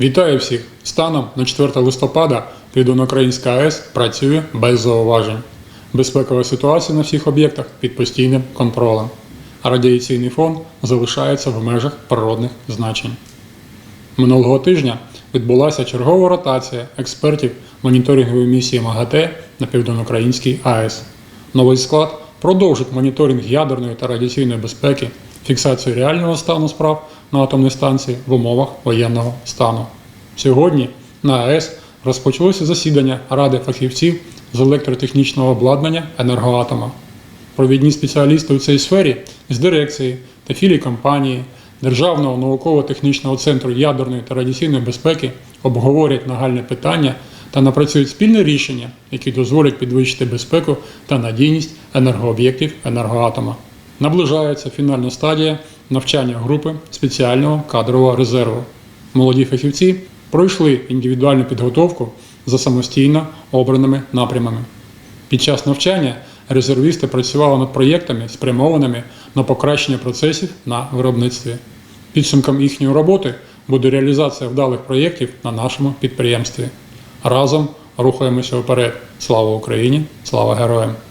Вітаю всіх! Станом на 4 листопада Південноукраїнська АЕС працює без зауважень. Безпекова ситуація на всіх об'єктах під постійним контролем. А радіаційний фон залишається в межах природних значень. Минулого тижня відбулася чергова ротація експертів моніторингової місії МАГАТЕ на Південноукраїнській АЕС. Новий склад продовжить моніторинг ядерної та радіаційної безпеки, фіксацію реального стану справ на атомній станції в умовах воєнного стану. Сьогодні на АЕС розпочалося засідання Ради фахівців з електротехнічного обладнання енергоатома. Провідні спеціалісти у цій сфері з дирекції та філій компанії Державного науково-технічного центру ядерної та радіаційної безпеки обговорять нагальне питання та напрацюють спільне рішення, які дозволять підвищити безпеку та надійність енергооб'єктів енергоатома. Наближається фінальна стадія навчання групи спеціального кадрового резерву. Молоді фахівці пройшли індивідуальну підготовку за самостійно обраними напрямами. Під час навчання резервісти працювали над проєктами, спрямованими на покращення процесів на виробництві. Підсумком їхньої роботи буде реалізація вдалих проєктів на нашому підприємстві. Разом рухаємося вперед. Слава Україні! Слава героям!